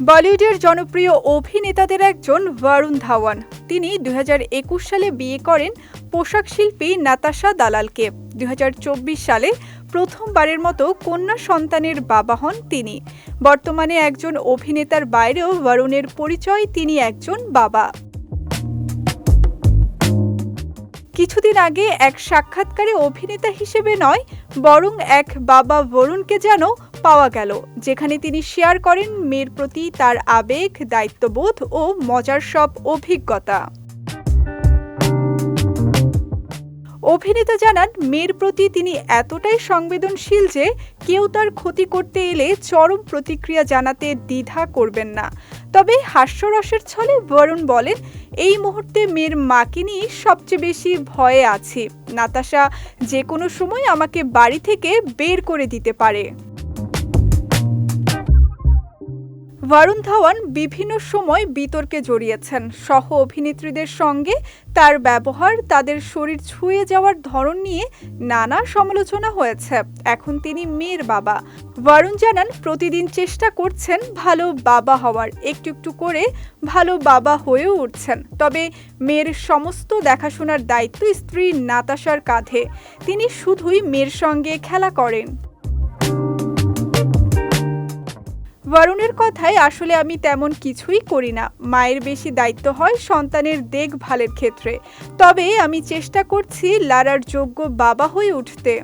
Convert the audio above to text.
বলিউডের জনপ্রিয় অভিনেতাদের একজন বরুণ ধাওয়ান। তিনি দুই হাজার একুশ সালে বিয়ে করেন পোশাক শিল্পী নাতাশা দালালকে। দুই হাজার চব্বিশ সালে প্রথমবারের মতো কন্যা সন্তানের বাবা হন তিনি। বর্তমানে একজন অভিনেতার বাইরেও বরুণের পরিচয় তিনি একজন বাবা। কিছুদিন আগে এক সাক্ষাৎকারে অভিনেতা হিসেবে নয়, বরং এক বাবা বরুণকে যেন পাওয়া গেল, যেখানে তিনি শেয়ার করেন মেয়ের প্রতি তার আবেগ, দায়িত্ববোধ ও মজার সব অভিজ্ঞতা। অভিনেতা জানান, মেয়ের প্রতি তিনি এতটাই সংবেদনশীল যে কেউ তার ক্ষতি করতে এলে চরম প্রতিক্রিয়া জানাতে দ্বিধা করবেন না। তবে হাস্যরসের ছলে বরুণ বলেন, এই মুহূর্তে মেয়ের মাকে নিয়ে সবচেয়ে বেশি ভয়ে আছে। নাতাশা যে কোনো সময় আমাকে বাড়ি থেকে বের করে দিতে পারে। বরুণ ধাওয়ান বিভিন্ন সময় বিতর্কে জড়িয়েছেন। সহ অভিনেত্রীদের সঙ্গে তার ব্যবহার, তাদের শরীর ছুঁয়ে যাওয়ার ধরন নিয়ে নানা সমালোচনা হয়েছে। এখন তিনি মেয়ের বাবা। বরুণ জানান, প্রতিদিন চেষ্টা করছেন ভালো বাবা হওয়ার। একটু একটু করে ভালো বাবা হয়েও উঠছেন। তবে মেয়ের সমস্ত দেখাশোনার দায়িত্ব স্ত্রী নাতাশার কাঁধে। তিনি শুধুই মেয়ের সঙ্গে খেলা করেন। বরুণের কথায় আসলে আমি তেমন কিছুই করি না। মায়ের বেশি দায়িত্ব হয় সন্তানের দেখভালের ক্ষেত্রে। তবে আমি চেষ্টা করছি লারার যোগ্য বাবা হয়ে উঠতে।